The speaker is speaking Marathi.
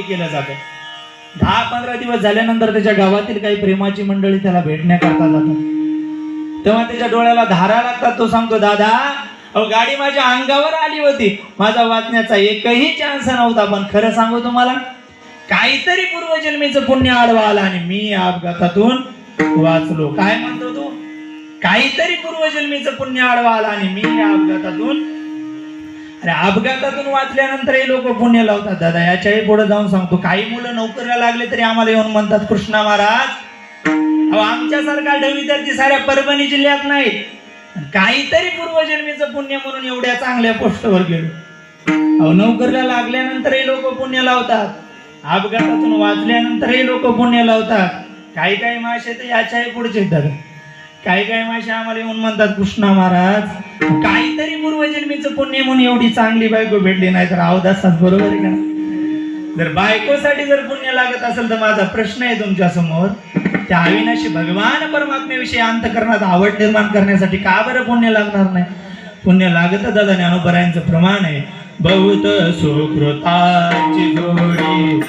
ते केलं जातं दहा पंधरा दिवस झाल्यानंतर त्याच्या गावातील काही प्रेमाची मंडळी त्याला भेटण्याकरता जातात. तेव्हा त्याच्या डोळ्याला धारा लागतात तो सांगतो दादा अहो गाडी माझ्या अंगावर आली होती. माझा वाचण्याचा एकही चान्स नव्हता पण खरं सांगू तुम्हाला काहीतरी पूर्वजन्मीचं पुण्य आडवा आला आणि मी अपघातातून वाचलो. काय म्हणतो तू? काहीतरी पूर्वजन्मीचं पुण्य आडवा आला आणि मी या अपघातातून अरे अपघातातून वाचल्यानंतर हे लोक पुण्य लावतात दादा. याच्याही पुढे जाऊन सांगतो. काही मुलं नोकरीला लागले तरी आम्हाला येऊन म्हणतात कृष्णा महाराज अहो आमच्यासारखा तर ती साऱ्या परभणी जिल्ह्यात नाही. काहीतरी पूर्वजन्मीचं पुण्य म्हणून एवढ्या चांगल्या पोस्टवर गेलो. अहो नोकरीला लागल्यानंतरही लोक पुण्य लावतात. अपघातातून वाचल्यानंतरही लोक पुण्य लावतात. काही काही मासे तर याच्याही पुढचे दादा. काही काही मासे आम्हाला येऊन म्हणतात कृष्णा महाराज काहीतरी पूर्वजन्मीचं पुण्य म्हणून एवढी चांगली बायको भेटली नाही तर अवदासात बरोबर आहे का? जर बायकोसाठी जर पुण्य लागत असेल तर माझा प्रश्न आहे तुमच्यासमोर त्या अविनाशी भगवान परमात्म्याविषयी अंतकरणात आवड निर्माण करण्यासाठी का बरं पुण्य लागणार नाही? पुण्य लागत दादा ज्ञानोपरायांचं प्रमाण आहे. बहुत सुकृताची जोडी